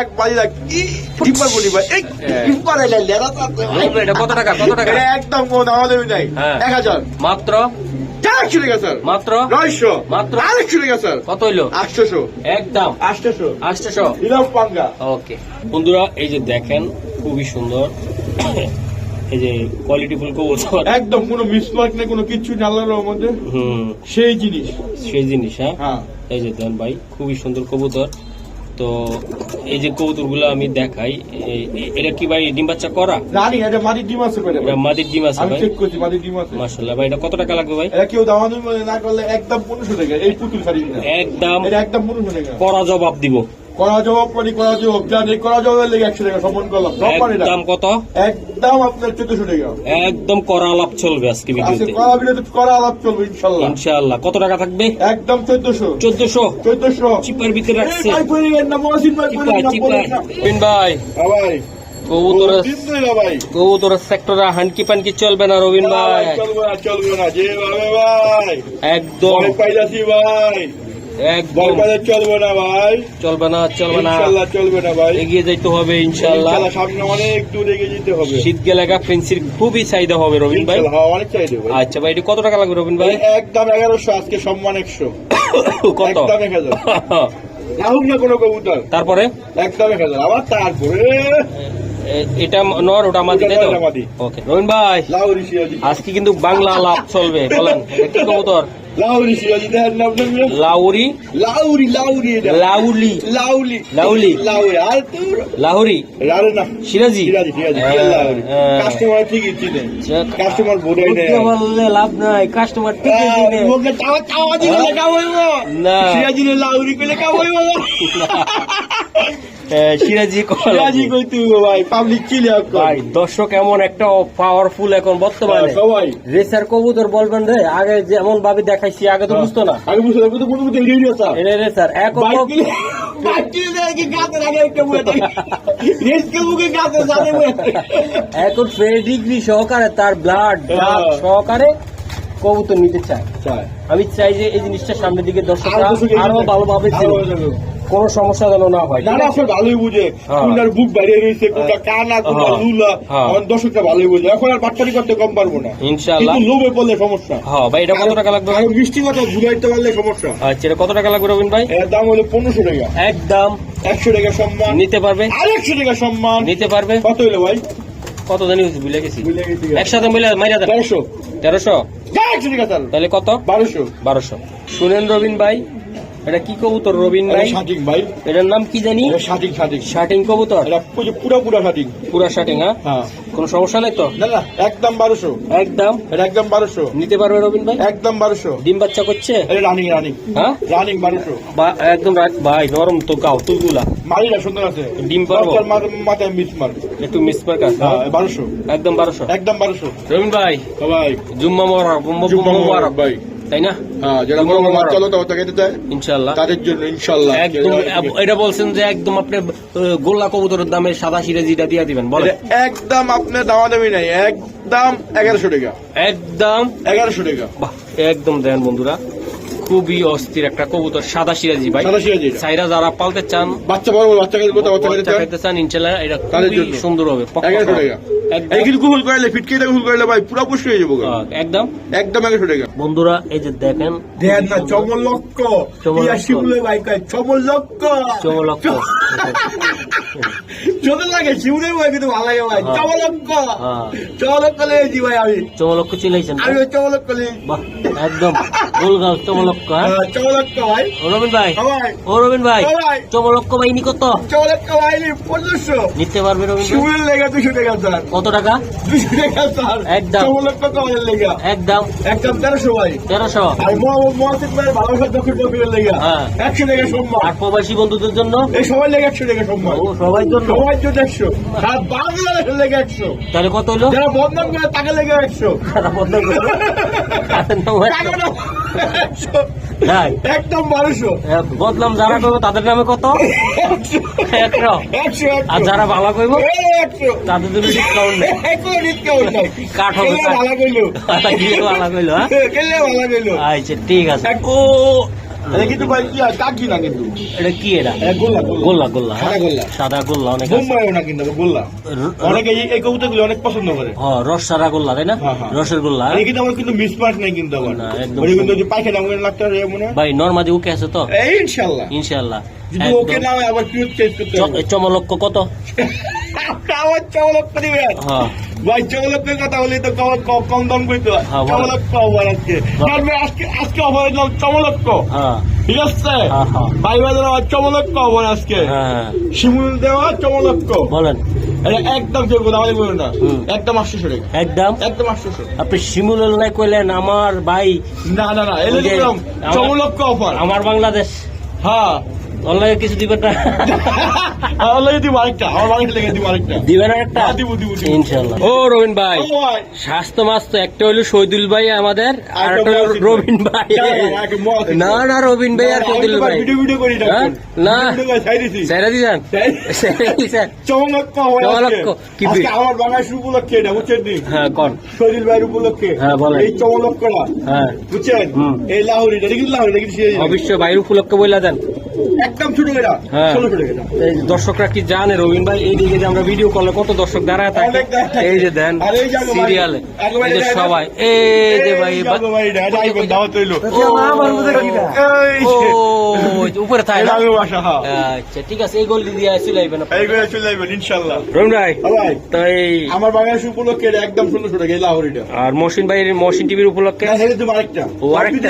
Speaker 2: এক কি? বলি ভাই। এলে লেরা তাতে
Speaker 1: এটা কত টাকা? কত টাকা?
Speaker 2: একদম কোনো নাই।
Speaker 1: মাত্র?
Speaker 2: চারশো টাকা স্যার।
Speaker 1: মাত্র?
Speaker 2: নয়শো।
Speaker 1: মাত্র?
Speaker 2: আরেকশো টাকা স্যার।
Speaker 1: কত হইল?
Speaker 2: আটশোশো।
Speaker 1: একদম।
Speaker 2: আটশোশো।
Speaker 1: আটশোশো?
Speaker 2: পাঙ্গা।
Speaker 1: ওকে। বন্ধুরা এই যে দেখেন খুবই সুন্দর। এই যে কোয়ালিটি ফুল কবুতর
Speaker 2: একদম কোনো মিসমার্ক নেই কোনো কিচ্ছু নেই আল্লাহর রহমতে।
Speaker 1: হুম।
Speaker 2: সেই জিনিস।
Speaker 1: সেই জিনিস হ্যাঁ?
Speaker 2: হ্যাঁ।
Speaker 1: এই যে দেন ভাই খুবই সুন্দর কবুতর। তো এই যে আমি দেখাই এটা কি ভাই ডিম বাচ্চা করা?
Speaker 2: রানি এটা মাটির ডিম আছে পেটে
Speaker 1: এটা মাদির ডিম আছে ভাই।
Speaker 2: চেক করছি মাটির ডিম আছে।
Speaker 1: মাসাল্লাহ ভাই এটা কত টাকা লাগবে ভাই?
Speaker 2: এটা কেউ না করলে একদম পনেরোশো টাকা এই পুতুল শাড়ি
Speaker 1: একদম
Speaker 2: এটা একদম পনেরোশো টাকা।
Speaker 1: করা জবাব দিব।
Speaker 2: করা জবাব করি করা জবাব জান করা জবাবের লেগে একশো টাকা সম্মান করলাম। সব এটা
Speaker 1: একদম কত?
Speaker 2: একদম আপনার চোদ্দশো টাকা।
Speaker 1: একদম করা আলাপ চলবে আজকে
Speaker 2: আজকে
Speaker 1: ভিডিওতে।
Speaker 2: করা আলাপ চলবে ইনশাল্লাহ।
Speaker 1: কত টাকা থাকবে?
Speaker 2: একদম চোদ্দশো।
Speaker 1: চোদ্দশো?
Speaker 2: চোদ্দশো।
Speaker 1: চিপার ভিতরে রাখছে।
Speaker 2: ভাই ভাই
Speaker 1: কবুতরের সেক্টরে হানকি পানকি চলবে না রবিন ভাই।
Speaker 2: চলবে না চলবে না। যেভাবে ভাই।
Speaker 1: একদম।
Speaker 2: পাইলাছি ভাই। চলবে না ভাই।
Speaker 1: চলবে না চলবে না।
Speaker 2: চলবে না ভাই।
Speaker 1: এগিয়ে হবে ইনশাল্লাহ।
Speaker 2: ইনশাল্লাহ সামনে অনেক দূর এগিয়ে যেতে হবে।
Speaker 1: শীত গেলে ফেন্সির খুবই চাহিদা হবে রবিন ভাই।
Speaker 2: অনেক
Speaker 1: আচ্ছা ভাই এটি কত টাকা লাগবে রবিন ভাই?
Speaker 2: একদম এগারোশো আজকে সম্মান একশো।
Speaker 1: কত?
Speaker 2: একদম এক হাজার। না কোনো কবুতর।
Speaker 1: তারপরে?
Speaker 2: একদম এক হাজার। আবার তারপরে
Speaker 1: এটা নর ওটা মাদি তাই তো? ওকে রবিন ভাই আজকে কিন্তু বাংলা লাভ চলবে বলেন কি কবুতর?
Speaker 2: লাউরি না
Speaker 1: লাউরি?
Speaker 2: লাউরি লাউরি
Speaker 1: লাউলি।
Speaker 2: লাউলি
Speaker 1: লাউলি।
Speaker 2: লাউরি আর তোর
Speaker 1: লাহুরি?
Speaker 2: আরে না।
Speaker 1: সিরাজি?
Speaker 2: সিরাজি সিরাজি
Speaker 1: হ্যাঁ,
Speaker 2: লাউরি
Speaker 1: হ্যাঁ।
Speaker 2: কাস্টমার ঠিকই চিনে। কাস্টমার বোঝাই নেই
Speaker 1: বললে লাভ নাই কাস্টমার ঠিক আছে
Speaker 2: ওকে তাও তাও দিলে লেখা হইব।
Speaker 1: না।
Speaker 2: সিরাজি লাউরি কইলে লেখা হইব।
Speaker 1: সিরাজি
Speaker 2: সিরাজি ভাই? পাবলিক
Speaker 1: ভাই দর্শক এমন একটা পাওয়ারফুল এখন বর্তমানে।
Speaker 2: সবাই।
Speaker 1: রেসার কবুতর বলবেন রে আগে যেমন ভাবে দেখাইছি আগে তো বুঝতো না।
Speaker 2: আগে বুঝতে তো বুঝতে
Speaker 1: রেসার এখন ডিগ্রি সহকারে তার ব্লাড
Speaker 2: হ্যাঁ।
Speaker 1: সহকারে কবুতর নিতে চায়। আমি চাই যে এই জিনিসটা সামনের দিকে দর্শকরা আরও ভালোভাবে। কোনো সমস্যা যেন না হয়।
Speaker 2: না না আসলে ভালোই বুঝে।
Speaker 1: হ্যাঁ।
Speaker 2: কোনটার বুক বাইরে রয়েছে কোনটা কানা কোনটা
Speaker 1: হ্যাঁ।
Speaker 2: লুলা
Speaker 1: হ্যাঁ।
Speaker 2: আমার দর্শকটা ভালোই বুঝে। এখন আর বাটপারি করতে কম পারব না।
Speaker 1: ইনশাআল্লাহ।
Speaker 2: কিন্তু লোভে পড়লে সমস্যা।
Speaker 1: হ্যাঁ ভাই এটা কত টাকা লাগবে
Speaker 2: মিষ্টি কথা বুঝাইতে পারলে সমস্যা।
Speaker 1: আচ্ছা এটা কত টাকা লাগবে রবিন ভাই?
Speaker 2: এর দাম হলো পনেরোশো টাকা।
Speaker 1: একদম।
Speaker 2: একশো টাকা সম্মান।
Speaker 1: নিতে পারবে?
Speaker 2: আর আরেকশো টাকা সম্মান।
Speaker 1: নিতে পারবে?
Speaker 2: কত হলো ভাই?
Speaker 1: কত জানি হয়েছে ভুলে গেছি। একসাথে মিলে মাইরা দেন।
Speaker 2: তেরোশো।
Speaker 1: তেরোশো?
Speaker 2: একশো
Speaker 1: তাহলে কত?
Speaker 2: বারোশো।
Speaker 1: বারোশো। শুনেন রবিন ভাই এটা কি কবুতর রবিন ভাই?
Speaker 2: শাটিং ভাই।
Speaker 1: এটার নাম কি জানি?
Speaker 2: Shirting shirting.
Speaker 1: শার্টিং কবুতর?
Speaker 2: এটা পুরো পুরা শাটিং।
Speaker 1: পুরা শার্টিং হ্যাঁ?
Speaker 2: হ্যাঁ।
Speaker 1: কোনো সমস্যা নাই তো?
Speaker 2: না না একদম বারোশো।
Speaker 1: একদম?
Speaker 2: এটা একদম বারোশো।
Speaker 1: নিতে পারবে রবিন ভাই?
Speaker 2: একদম বারোশো।
Speaker 1: ডিম বাচ্চা করছে?
Speaker 2: এটা রানিং রানিং
Speaker 1: হ্যাঁ?
Speaker 2: রানিং বারোশো।
Speaker 1: বা- একদম রাখ ভাই নরম তো গাও তুলগুলা
Speaker 2: মারিরা সুন্দর আছে।
Speaker 1: ডিম পারব?
Speaker 2: মাথায় মিস মার।
Speaker 1: একটু মিস পার্ক
Speaker 2: হ্যাঁ? বারোশো।
Speaker 1: একদম বারোশো?
Speaker 2: একদম বারোশো।
Speaker 1: রবিন ভাই
Speaker 2: ভাই
Speaker 1: জুম্মা মোবারক
Speaker 2: জুম্মা মোবারক ভাই।
Speaker 1: তাই না?
Speaker 2: হ্যাঁ যারা বড় বড়
Speaker 1: মোবারক।
Speaker 2: চলো তো ওটা
Speaker 1: ইনশাল্লাহ।
Speaker 2: তাদের জন্য ইনশাল্লাহ।
Speaker 1: একদম এটা বলছেন যে একদম আপনি গোল্লা কবুতরের দামে সাদা সিরাজিটা দিয়ে দিবেন বলে
Speaker 2: একদম আপনার দাওয়া নাই একদম এগারোশো টাকা।
Speaker 1: একদম।
Speaker 2: এগারোশো টাকা।
Speaker 1: বাহ একদম দেন বন্ধুরা। খুবই অস্থির একটা কবুতর সাদা সিরাজি ভাই। সাইরা যারা পালতে চান
Speaker 2: বাচ্চা বড় বাচ্চা খেতে
Speaker 1: চান। ইনশাল্লাহ এটা খুবই সুন্দর হবে একদম।
Speaker 2: হয়ে
Speaker 1: একদম। বন্ধুরা এই যে দেখেন
Speaker 2: চমলক্ষ
Speaker 1: চমলক্ষ।
Speaker 2: চমলক্ষ লাগে শিবুলের ভাই কিন্তু ভালো লাগে ভাই
Speaker 1: হ্যাঁ।
Speaker 2: চমলক্ষ
Speaker 1: হ্যাঁ।
Speaker 2: চমলক্ষ লেগেছি ভাই আমি।
Speaker 1: চমলক্ষ চিলাইছেন
Speaker 2: আমি ওই চমলক্ষ
Speaker 1: বাহ একদম। গোলগাঁও চমলক্ষ হ্যাঁ?
Speaker 2: চমলক্ষ ভাই।
Speaker 1: ও ভাই। ও রবিন ভাই চমলক্ষ বাহিনী কত?
Speaker 2: চমলক্ষ ভাই পনেরোশো।
Speaker 1: নিতে পারবে রবিন ভাই?
Speaker 2: লেগে দুশো টাকা স্যার।
Speaker 1: কত টাকা?
Speaker 2: দুশো টাকা স্যার।
Speaker 1: একদম।
Speaker 2: চমলক্ষ কমালের লেগে।
Speaker 1: একদম।
Speaker 2: একদম তেরোশো ভাই।
Speaker 1: তেরোশো।
Speaker 2: আর মহাসিদ ভাইয়ের ভালোবাসা দক্ষিণ কপিলের লেগে।
Speaker 1: হ্যাঁ।
Speaker 2: একশো টাকা সম্মান
Speaker 1: আর প্রবাসী বন্ধুদের জন্য?
Speaker 2: এই সবাই লেগে একশো টাকা সম্মান
Speaker 1: সবাই জন্য।
Speaker 2: জন্য একশো। বাংলাদেশের লেগে একশো।
Speaker 1: তাহলে কত হলো?
Speaker 2: যারা করে তাকে লেগে একশো।
Speaker 1: করো।
Speaker 2: একদম বারোশো।
Speaker 1: বদনাম যারা করব তাদের নামে কত?
Speaker 2: একশো।
Speaker 1: আর যারা ভালো করব তাদের জন্য ডিসকাউন্ট নেই। কাঠ হবে।
Speaker 2: ভালো।
Speaker 1: ভালো কইলো হ্যাঁ?
Speaker 2: কইলো।
Speaker 1: আচ্ছা ঠিক আছে। ও
Speaker 2: এটা কিন্তু ভাই কি কাকি না কিন্তু?
Speaker 1: এটা কি এটা?
Speaker 2: এটা গোল্লা গোল্লা।
Speaker 1: গোল্লা গোল্লা হ্যাঁ?
Speaker 2: সাদা গোল্লা।
Speaker 1: সাদা গোল্লা অনেক আছে।
Speaker 2: না কিন্তু গোল্লা। অনেকে এই- এই কবুতরগুলো অনেক পছন্দ করে।
Speaker 1: হ, রস সারা গোল্লা তাই না?
Speaker 2: হ্যাঁ, হ্যাঁ।
Speaker 1: রসের গোল্লা
Speaker 2: কিন্তু আমার কিন্তু মিসমার্ক নাই কিন্তু আমার
Speaker 1: না, একদম
Speaker 2: কিন্তু যে পায়খানা মনে লাগতে হবে মনে
Speaker 1: ভাই নর্মাদি ওকে আছে তো?
Speaker 2: যদি ওকে না হয় আবার কিউট চেঞ্জ করতে হবে?
Speaker 1: চমলক্ষ কত?
Speaker 2: আমার চমলক দিবেন ভাই চমলকের কথা বলি তো কম কম- কম দাম করতে হয় অফার আজকে। আজকে আজকে অফার নাম চমলক ঠিক আছে। ভাই আমার চমলক অফার আজকে।
Speaker 1: হ্যাঁ
Speaker 2: শিমুল দেওয়া চমলক
Speaker 1: বলেন।
Speaker 2: একদম কেউ না। একদম
Speaker 1: একদম?
Speaker 2: একদম
Speaker 1: আপনি কইলেন আমার ভাই
Speaker 2: না না না এলে
Speaker 1: ওই যে
Speaker 2: দিলাম
Speaker 1: আমার-
Speaker 2: চমলক অফার
Speaker 1: আমার বাংলাদেশ।
Speaker 2: হ্যাঁ।
Speaker 1: অনলাইনে কিছু দিবেন না?
Speaker 2: আল্লাহ দিব আরেকটা। আমার বাড়িতে লেগে দিব আরেকটা।
Speaker 1: দিবেন আর একটা
Speaker 2: হ্যাঁ, দিব, দিব।
Speaker 1: ইনশাল্লাহ ও রবিন ভাই স্বাস্থ্য মাস্ত একটা হলো শহীদুল ভাই আমাদের আর একটা হলো রবিন ভাই।
Speaker 2: না, না,
Speaker 1: রবিন ভাই আর শহীদুল ভাই।
Speaker 2: ভিডিও ভিডিও করি না
Speaker 1: হ্যাঁ? না।
Speaker 2: ভিডিও করে ছাই দিছি।
Speaker 1: সেরা দিছেন?
Speaker 2: ছাই-
Speaker 1: দিছেন?
Speaker 2: চমলক অফার আজকে।
Speaker 1: কি
Speaker 2: আজকে
Speaker 1: বি-
Speaker 2: আমার বাংলাদেশ উপলক্ষে এটা বুঝছেন নি?
Speaker 1: হ্যাঁ কোন?
Speaker 2: শরীর ভাইয়ের উপলক্ষে
Speaker 1: হ্যাঁ, বলেন।
Speaker 2: এই চমলক করা
Speaker 1: হ্যাঁ।
Speaker 2: বুঝছেন? এই লাহোরি এটা কিন্তু লাহোরি এটা কিন্তু
Speaker 1: অবশ্য বাইরে উপলক্ষে বইলা দেন।
Speaker 2: একদম ছোট এটা
Speaker 1: হ্যাঁ।
Speaker 2: ষোলোশো টাকা
Speaker 1: এই দর্শকরা কি জানে রবিন ভাই এই দিকে যে আমরা ভিডিও কলে কত দর্শক দাঁড়ায় থাকে? এই যে দেন
Speaker 2: ভাই-
Speaker 1: সিরিয়ালে এই যে সবাই। এই যে ভাই
Speaker 2: ভাই,
Speaker 1: উপরে থাকে
Speaker 2: হ্যাঁ।
Speaker 1: আচ্ছা ঠিক আছে এই গোলটি দিয়ে চলে আইবেন
Speaker 2: এই করে চলে যাবেন, ইনশাল্লাহ।
Speaker 1: রবিন ভাই
Speaker 2: ভাই,
Speaker 1: তো এই
Speaker 2: আমার বাংলাদেশ উপলক্ষে একদম ষোলোশো টাকা এই লাহোরিটা।
Speaker 1: আর মহসিন ভাইয়ের মহসিন টিভির উপলক্ষে?
Speaker 2: আরেকটা।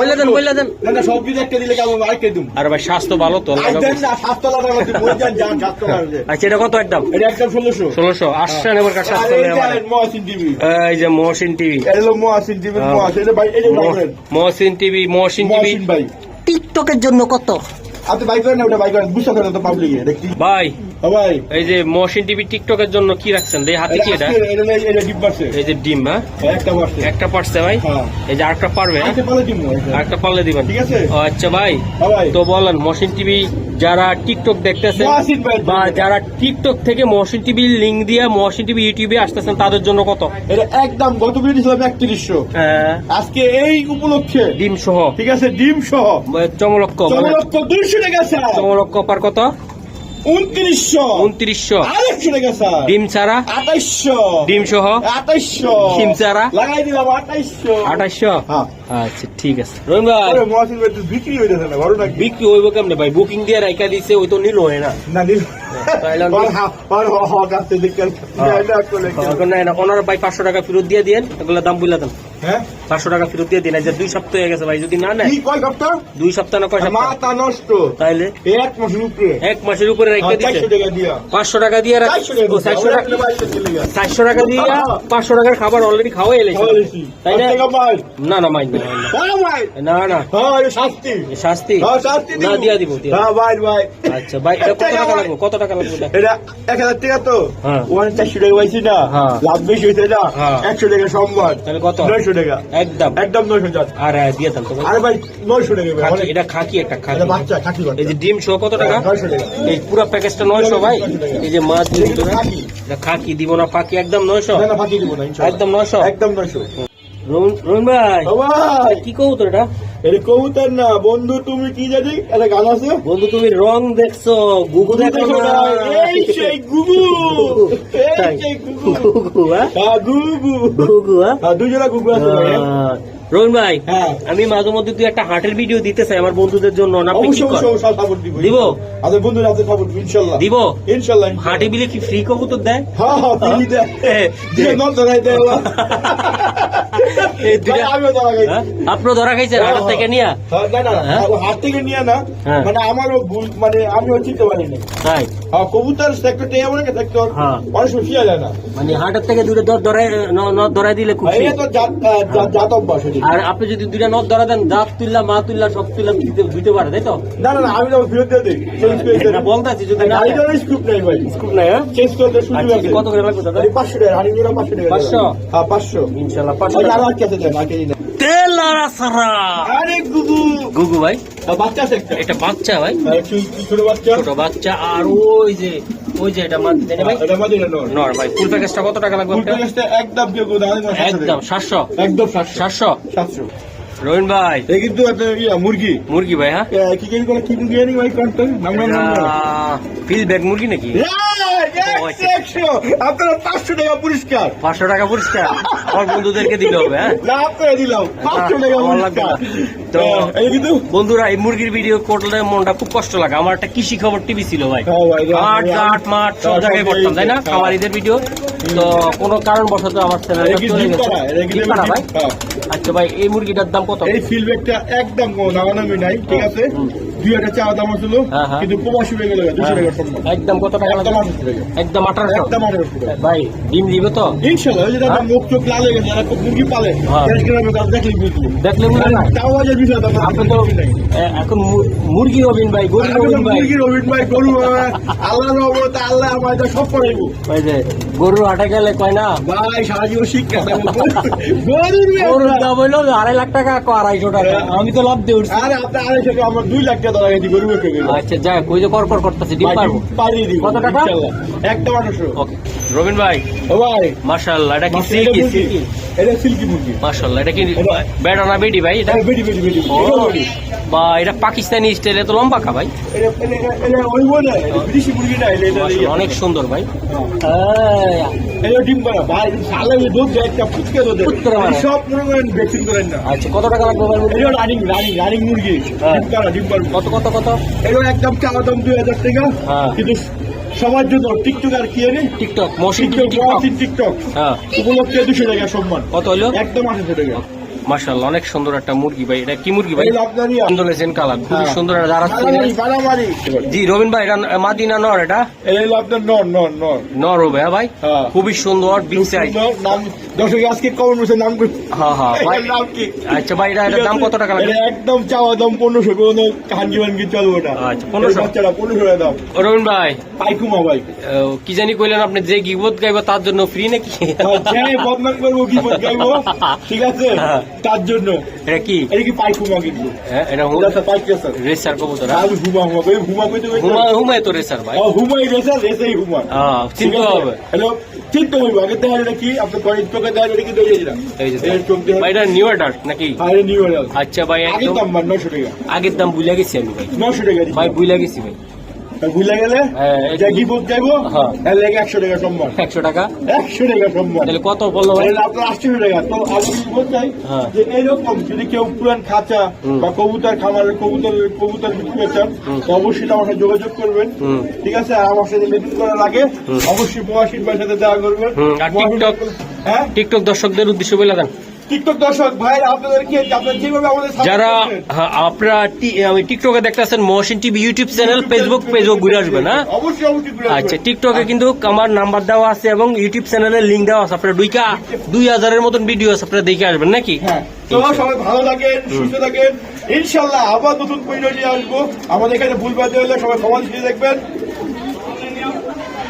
Speaker 1: বললে দেন। বললে দেন।
Speaker 2: সব যদি একটা দিলে আরেকটা দিবো।
Speaker 1: আর ভাই স্বাস্থ্য ভালো তো। আচ্ছা এটা কত একদম?
Speaker 2: ষোলোশো।
Speaker 1: আসছেন এবার কাছে
Speaker 2: এই যে। মহাসিন টিভি।
Speaker 1: এই যে মহসিন টিভি।
Speaker 2: মহাসিন টিভি,
Speaker 1: টিকটকের জন্য কত?
Speaker 2: আপনি বাইক করেন না ওটা বাইক করেন। বুঝতে পারেন তো পাবলিকে দেখি
Speaker 1: ভাই
Speaker 2: ভাই।
Speaker 1: এই যে মহসিন টিভি টিকটকের জন্য কি রাখছেন? দেই হাতে কি এটা?
Speaker 2: আজকে এটা এটা- এটা ডিপ বাড়ছে।
Speaker 1: এই যে ডিম হ্যাঁ?
Speaker 2: একটা
Speaker 1: পারছে। ভাই। এই যে আরেকটা পারবে?
Speaker 2: আজকে পালে দিব এটা।
Speaker 1: আরেকটা পারলে দিবেন।
Speaker 2: ঠিক আছে?
Speaker 1: আচ্ছা ভাই। তো বলেন মহসিন টিভি যারা টিকটক দেখতেছেন বা যারা টিকটক থেকে মহসিন টিভি লিঙ্ক দিয়ে মহসিন টিভি ইউটিউবে আসতেছেন তাদের জন্য কত?
Speaker 2: এটা একদম গত ভিডিও একত্রিশশো।
Speaker 1: হ্যাঁ,
Speaker 2: আজকে এই উপলক্ষে।
Speaker 1: ডিম সহ
Speaker 2: ঠিক আছে ডিম সহ
Speaker 1: চমলক্ষ মানে
Speaker 2: চমলক্ষ দুইশো টাকা
Speaker 1: চমলক্ষ পার কত?
Speaker 2: উনত্রিশশো।
Speaker 1: উনত্রিশশো।
Speaker 2: আরেকশো টাকা স্যার।
Speaker 1: ডিম ছাড়া
Speaker 2: আঠাইশশো।
Speaker 1: ডিম সহ?
Speaker 2: আঠাইশশো।
Speaker 1: ডিম ছাড়া?
Speaker 2: লাগাই দিলাম আঠাইশশো।
Speaker 1: আঠাশশো
Speaker 2: হ্যাঁ।
Speaker 1: আচ্ছা ঠিক আছে। রহিম ভাই।
Speaker 2: বিক্রি না
Speaker 1: বিক্রি হইব কেমনে ভাই? বুকিং দিয়ে রাইকা দিছে ওই তো নিল হয় না।
Speaker 2: না দিল
Speaker 1: ওনার ভাই পাঁচশো টাকা ফেরত দিয়ে দিয়েন এগুলো দাম বুঝলে দেন। পাঁচশো টাকা ফেরত দিয়ে দিন এই দুই সপ্তাহ হয়ে গেছে ভাই যদি না নেয়।
Speaker 2: কয় সপ্তাহ?
Speaker 1: দুই সপ্তাহ না কয় সপ্তাহ?
Speaker 2: নষ্ট।
Speaker 1: তাইলে?
Speaker 2: এক মাসের উপরে।
Speaker 1: এক মাসের উপরে রেখে দিচ্ছে
Speaker 2: চারশো টাকা দিয়া।
Speaker 1: পাঁচশো টাকা দিয়ে
Speaker 2: চারশো টাকা
Speaker 1: চারশো টাকা
Speaker 2: ওরা বাইশশো চলে গেছে।
Speaker 1: চারশো টাকা দিয়ে। পাঁচশো টাকার খাবার অলরেডি খাওয়া এলেছে।
Speaker 2: খাওয়াইছি।
Speaker 1: তাই না? না না মাইন না, না।
Speaker 2: হ্যাঁ হ্যাঁ, শাস্তি।
Speaker 1: শাস্তি।
Speaker 2: হ্যাঁ,
Speaker 1: না দিয়া দিব। আচ্ছা ভাই কত
Speaker 2: টাকা।
Speaker 1: লাগবে? কত টাকা লাগবে
Speaker 2: এটা এক হাজার টাকা তো?
Speaker 1: হ্যাঁ।
Speaker 2: ওখানে চারশো টাকা পাইছি না।
Speaker 1: হ্যাঁ।
Speaker 2: লাভ বেশি হয়েছে না
Speaker 1: হ্যাঁ।
Speaker 2: একশো টাকা সম্মান
Speaker 1: তাহলে কত?
Speaker 2: নয়শো টাকা।
Speaker 1: একদম।
Speaker 2: একদম নয়শো টাকা।
Speaker 1: আর দিয়ে দেন
Speaker 2: আরে ভাই নয়শো টাকা
Speaker 1: খাকি এটা খাকি একটা খাকি।
Speaker 2: বাচ্চা খাকি
Speaker 1: এই যে ডিম শো কত টাকা?
Speaker 2: নয়শো টাকা।
Speaker 1: এই পুরো প্যাকেজটা নয়শো ভাই। এই যে মাছ?
Speaker 2: খাকি।
Speaker 1: দিব না ফাঁকি একদম নয়শো। একদম নয়শো?
Speaker 2: একদম নয়শো।
Speaker 1: রুন ভাই। কি কবু তো এটা?
Speaker 2: এটা কবুতর না বন্ধু তুমি কি জানি? একটা গান আছে?
Speaker 1: বন্ধু তুমি রং দেখছ গুগু না।
Speaker 2: এই সেই গুগু এই সেই গুগু।
Speaker 1: গুগু হ্যাঁ?
Speaker 2: হ্যাঁ গুগু।
Speaker 1: গুগু হ্যাঁ?
Speaker 2: হ্যাঁ দুজনা গুগু আছে ভাই
Speaker 1: রোহন ভাই আমি মাঝে মধ্যে তুই একটা হাটের ভিডিও দিতে চাই আমার বন্ধুদের জন্য না
Speaker 2: দিব।
Speaker 1: দিব?
Speaker 2: আমাদের বন্ধুরা হাতে সাপোর্ট দিব ইনশাআল্লাহ
Speaker 1: দিব?
Speaker 2: ইনশাআল্লাহ
Speaker 1: হাটে বিলে কি ফ্রি
Speaker 2: ফ্রি দে দিয়ে?
Speaker 1: আপনিও ধরা খাইছেন? হাটের থেকে নিয়ে?
Speaker 2: হ্যাঁ, না না না? ও হাত থেকে নিয়ে না।
Speaker 1: হ্যাঁ।
Speaker 2: মানে আমারও মানে চিনতে পারিনি।
Speaker 1: তাই?
Speaker 2: হ্যাঁ, কবুতর সেক্টরটা এমন একটা সেক্টর। অনেক সময় ফিয়া যায় না।
Speaker 1: মানে হাটের থেকে দুটো দর ধরাই নদ ধরাই দিলে খুব
Speaker 2: এটা তো জাত আহ, জাত- জাত অভ্যাস
Speaker 1: আর আপনি যদি নদ ধরা দেন দাঁত তুললা মা তুললা সব তুললা দিতে দিতে পারে তাই তো?
Speaker 2: না না না আমি তো ফিরত দিয়ে দিই।
Speaker 1: বলতেছি যদি না
Speaker 2: স্কুপ নাই ভাই।
Speaker 1: স্কুপ নাই হ্যাঁ?
Speaker 2: চেঞ্জ করতে সুযোগ
Speaker 1: আচ্ছা,
Speaker 2: আছে।
Speaker 1: কত করে লাগবে দাদা?
Speaker 2: টাকা নিলাম টাকা? হ্যাঁ আর দেন আর নেই
Speaker 1: তেল লাড়া সারা
Speaker 2: গুগু।
Speaker 1: ভাই।
Speaker 2: বাচ্চা
Speaker 1: এটা বাচ্চা ভাই।
Speaker 2: ছোট বাচ্চা?
Speaker 1: আর ওই যে ওই যে এটা ভাই?
Speaker 2: নর।
Speaker 1: ভাই। ফুল প্যাকেজটা কত টাকা লাগবে
Speaker 2: একদম
Speaker 1: একদম 700
Speaker 2: একদম সাতশো?
Speaker 1: সাতশো। রোহিন ভাই।
Speaker 2: এ কিন্তু মুরগি।
Speaker 1: মুরগি ভাই হ্যাঁ?
Speaker 2: কি কেন করে কি মুরগি আনি ভাই নাম নাম
Speaker 1: ফিল ব্যাগ মুরগি নাকি?
Speaker 2: আচ্ছা। আপনারা পাঁচশো টাকা পুরস্কার।
Speaker 1: পাঁচশো টাকা পুরস্কার? আমার বন্ধুদেরকে দিতে হবে হ্যাঁ?
Speaker 2: না আপনারা দিলাম। আচ্ছা, পাঁচশো টাকা
Speaker 1: তো
Speaker 2: হ্যাঁ,
Speaker 1: বন্ধুরা এই মুরগির ভিডিও করলে মনটা খুব কষ্ট লাগে। আমার একটা কৃষি খবর টিভি ছিল ভাই।
Speaker 2: হ্যাঁ,
Speaker 1: আট আট মাঠ সব জায়গায় করতাম তাই না? খামারিদের ভিডিও তো কোনো কারণবশত আমার
Speaker 2: চ্যানেল
Speaker 1: আচ্ছা ভাই এই মুরগিটার দাম কত
Speaker 2: এই ফিডব্যাকটা একদম নামানামি নাই ঠিক আছে। দুই হাজার চাওয়া দাম ছিল
Speaker 1: হ্যাঁ, হ্যাঁ।
Speaker 2: কিন্তু প্রবাসী হয়ে গেল দুশো টাকা
Speaker 1: একদম কত টাকা
Speaker 2: একদম আঠারোশো টাকা।
Speaker 1: একদম আঠারোশো?
Speaker 2: একদম আঠারোশো টাকা।
Speaker 1: ভাই ডিম দিবে তো?
Speaker 2: ইনশাল্লাহ ওই যে
Speaker 1: হ্যাঁ?
Speaker 2: তাদের মুখ চোখ লাল হয়ে গেছে মুরগি পালে
Speaker 1: হ্যাঁ।
Speaker 2: ক্যাশ গ্রামে তারা দেখলে বুঝলো
Speaker 1: দেখলে বুঝবে না।
Speaker 2: তাও হাজার বিশ
Speaker 1: আপনি তো এখন মুরগি রবিন ভাই গরু রবিন ভাই।
Speaker 2: মুরগি রবিন ভাই গরু আল্লাহ রহমতে আল্লাহ আমার সব
Speaker 1: যে গরু হাটে গেলে কয় না?
Speaker 2: ভাই সারা জীবন শিক্ষা দেবো। গরুর
Speaker 1: গরুর দাম হইল আড়াই লাখ টাকা আড়াইশো টাকা? আমি তো লাভ দিয়ে উঠছি।
Speaker 2: আরে আপনি আড়াইশো টাকা আমার দুই লাখ টাকা
Speaker 1: আচ্ছা যাই ওই যে কর কর করতেছি ডিম পারব। কত টাকা?
Speaker 2: একদম আঠারোশো।
Speaker 1: ওকে। রবিন ভাই
Speaker 2: ও ভাই।
Speaker 1: মাশাআল্লাহ এটা কি সিল্কি। সিল্কি?
Speaker 2: এটা সিল্কি মুরগি।
Speaker 1: মাশাআল্লাহ এটা কি বেটা না বেডি ভাই এটা?
Speaker 2: এটা বেডি বেডি বেডি
Speaker 1: বা এটা পাকিস্তানি স্টাইলে তো লম্বা খা ভাই। অনেক সুন্দর ভাই। আচ্ছা কত টাকা লাগবে
Speaker 2: রানিং রানিং রানিং মুরগি।
Speaker 1: হ্যাঁ। কত কত কত?
Speaker 2: একদম চাওয়া দাম দুই হাজার টাকা।
Speaker 1: হ্যাঁ।
Speaker 2: কিন্তু সবার জন্য টিকটক আর কি জানি
Speaker 1: টিকটক মশিন
Speaker 2: টিকটক
Speaker 1: হ্যাঁ।
Speaker 2: উপলক্ষে দুশো টাকা সম্মান।
Speaker 1: কত হলো?
Speaker 2: একদম আঠাশো টাকা।
Speaker 1: মাশাআল্লাহ অনেক সুন্দর একটা মুরগি ভাই। এটা কি মুরগি ভাই? কালার খুব
Speaker 2: হ্যাঁ।
Speaker 1: সুন্দর যারা জি রবিন ভাই এটা মাদিনা নর এটা?
Speaker 2: নর নর নর।
Speaker 1: নর হবে হ্যাঁ ভাই?
Speaker 2: হ্যাঁ।
Speaker 1: খুবই সুন্দর বিগ সাইজ
Speaker 2: নাম দর্শক আজকে কমন বসে নাম
Speaker 1: হ্যাঁ হ্যাঁ ভাই।
Speaker 2: কি?
Speaker 1: আচ্ছা ভাই এটা এটার দাম কত টাকা লাগবে?
Speaker 2: একদম চাওয়া দাম পনেরোশো কোনো কাহানগি বানগি চলবো ওটা
Speaker 1: আচ্ছা, 1500
Speaker 2: এই বাচ্চারা টাকা দাম।
Speaker 1: ও ভাই।
Speaker 2: পাইকুমা ভাই।
Speaker 1: কি জানি কইলেন আপনি যে গিবত গাইব তার জন্য ফ্রি নাকি?
Speaker 2: হ্যাঁ বদনাম করব কি গাইবো। ঠিক আছে। তার জন্য।
Speaker 1: এটা কি?
Speaker 2: এটা কি পাইকুমা কিন্তু?
Speaker 1: হ্যাঁ, এটা
Speaker 2: তো পাইকেছে
Speaker 1: রেসার। কবুতর
Speaker 2: আমি হুমা হুমা কই হুমা কইতে কইতে
Speaker 1: হুমা হুমায় তো রেসার ভাই।
Speaker 2: ও হুমাই রেসা রেসাই হুমা।
Speaker 1: হ্যাঁ চিনতে হবে।
Speaker 2: হ্যালো চিন্তা হইব। আগে দেখা এটা কি? চোখে দেখা এটা কি দেখে দিলাম?
Speaker 1: এই যে
Speaker 2: চোখ দিয়ে
Speaker 1: ভাই এটা নিউ নাকি?
Speaker 2: আরে নিউ হয়ে
Speaker 1: আচ্ছা ভাই
Speaker 2: আগে
Speaker 1: একদম
Speaker 2: দাম বার নশো টাকা।
Speaker 1: আগের দাম বুঝলে গেছি আমি ভাই।
Speaker 2: নশো টাকা।
Speaker 1: ভাই বুঝলে গেছি ভাই।
Speaker 2: ভুলে গেলে? যা গিবত যাইবো। তাহলে একশো টাকা সম্মান।
Speaker 1: একশো টাকা?
Speaker 2: একশো টাকা সম্মান।
Speaker 1: তাহলে কত বলল
Speaker 2: আপনার আটশো টাকা। তো আমি বলতে চাই। যে এরকম যদি কেউ পুরান খাঁচা বা কবুতর খামারের কবুতর কবুতর বিক্রি। তো অবশ্যই আমার সাথে যোগাযোগ করবেন। ঠিক আছে? আর আমার সাথে মিটিং করার আগে অবশ্যই প্রবাসীর সাথে দেখা করবেন।
Speaker 1: টিকটক?
Speaker 2: হ্যাঁ?
Speaker 1: টিকটক দর্শকদের উদ্দেশ্যে বলে দেন।
Speaker 2: টিকটক দর্শক ভাই আপনাদেরকে আপনারা যেভাবে আমাদের
Speaker 1: যারা হ্যাঁ, আপনারা টিকটকে দেখতেছেন Mohsin TV YouTube channel Facebook পেজও ঘুরে আসবেন
Speaker 2: অবশ্যই অবশ্যই
Speaker 1: আচ্ছা টিকটকে কিন্তু আমার নাম্বার দেওয়া আছে এবং ইউটিউব চ্যানেলের লিঙ্ক দেওয়া আছে। আপনারা দুইকা দুই হাজারের মতন ভিডিও আছে আপনারা দেখে আসবেন নাকি?
Speaker 2: হ্যাঁ। তো সবাই ভালো থাকেন সুস্থ থাকেন। ইনশাল্লাহ আবার নতুন পরিচয় নিয়ে আসব। আমাদের এখানে ভুল বাজে হলে সবাই সমাজ দেখবেন।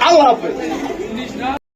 Speaker 2: আল্লাহ হাফেজ।